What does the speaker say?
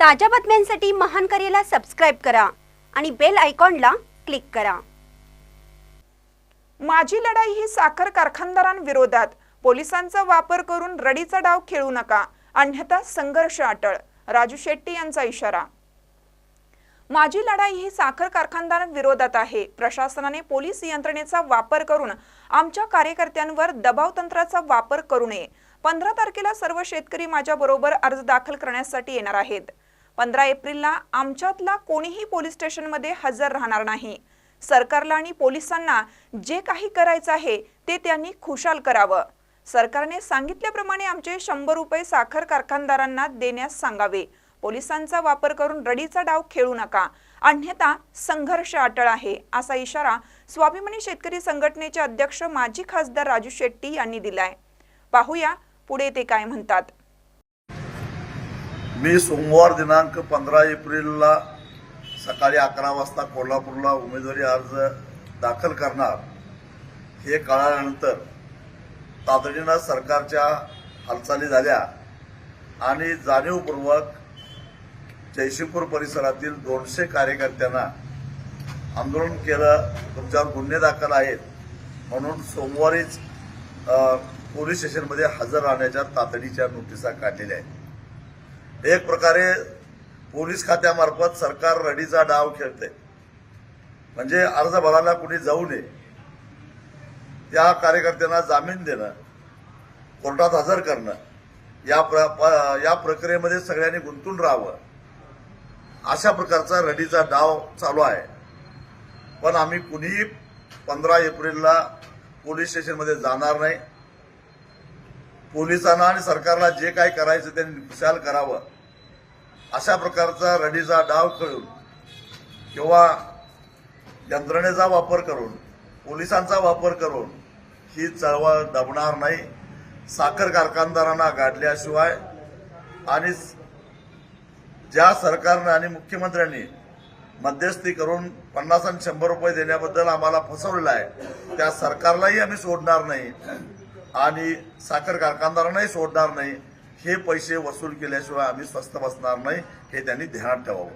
ताज्या बातम्यांसाठी महान करेला सबस्क्राईब करा आणि बेल आयकॉनला क्लिक करा. माझी लढाई ही साखर कारखानदारांविरोधात. पोलिसांचा वापर करून रडीचा डाव खेळू नका. अन्यथा संघर्ष अटळ. राजू शेट्टी यांचा इशारा. माझी लढाई ही साखर कारखानदारांविरोधात आहे. प्रशासनाने पोलीस यंत्रणेचा वापर करून आमच्या कार्यकर्त्यांवर दबाव तंत्राचा वापर करू नये. पंधरा तारखेला सर्व शेतकरी माझ्या बरोबर अर्ज दाखल करण्यासाठी येणार आहेत. पंधरा एप्रिलला आमच्यातला कोणीही पोलीस स्टेशनमध्ये हजर राहणार नाही. सरकारला आणि पोलिसांना जे काही करायचं आहे ते त्यांनी खुशाल करावं. सरकारने सांगितल्याप्रमाणे आमचे शंभर रुपये साखर कारखानदारांना देण्यास सांगावे. पोलिसांचा वापर करून रडीचा डाव खेळू नका. अन्यथा संघर्ष अटळ आहे असा इशारा स्वाभिमानी शेतकरी संघटनेचे अध्यक्ष माजी खासदार राजू शेट्टी यांनी दिलाय. पाहूया पुढे ते काय म्हणतात. मी सोमवार दिनांक पंधरा एप्रिलला सकाळी अकरा वाजता कोल्हापूरला उमेदवारी अर्ज दाखल करणार. हे कळाल्यानंतर तातडीनं सरकारच्या हालचाली झाल्या आणि जाणीवपूर्वक जयसिंगपूर परिसरातील दोनशे कार्यकर्त्यांना आंदोलन केलं. तुमच्यावर गुन्हे दाखल आहेत. म्हणून सोमवारीच पोलीस स्टेशनमध्ये हजर राहण्याच्या तातडीच्या नोटिसा काढलेल्या आहेत. एक प्रकारे पोलीस खात्यामार्फत सरकार रडीचा डाव खेळते. म्हणजे अर्ज भरायला कुणी जाऊ नये. त्या कार्यकर्त्यांना जामीन देणं कोर्टात हजर करणं या प्र प- या प्रक्रियेमध्ये सगळ्यांनी गुंतून राहावं. अशा प्रकारचा रडीचा डाव चालू आहे. पण आम्ही कुणीही पंधरा एप्रिलला पोलीस स्टेशनमध्ये जाणार नाही. पोलिसांना आणि सरकारला जे काय करायचं ते खुशाल करावं. अशा प्रकारचा रडीचा डाव कळून किंवा यंत्रणेचा वापर करून पोलिसांचा वापर करून ही चळवळ दबणार नाही. साखर कारखानदारांना गाडल्याशिवाय आणि ज्या सरकारनं आणि मुख्यमंत्र्यांनी मध्यस्थी करून पन्नास आणि शंभर रुपये देण्याबद्दल आम्हाला फसवलेलं आहे त्या सरकारलाही आम्ही सोडणार नाही आणि साखर कारखानदारांनाही सोडणार नाही. हे पैसे वसूल केल्याशिवाय आम्ही स्वस्थ बसणार नाही हे त्यांनी ध्यानात ठेवावं.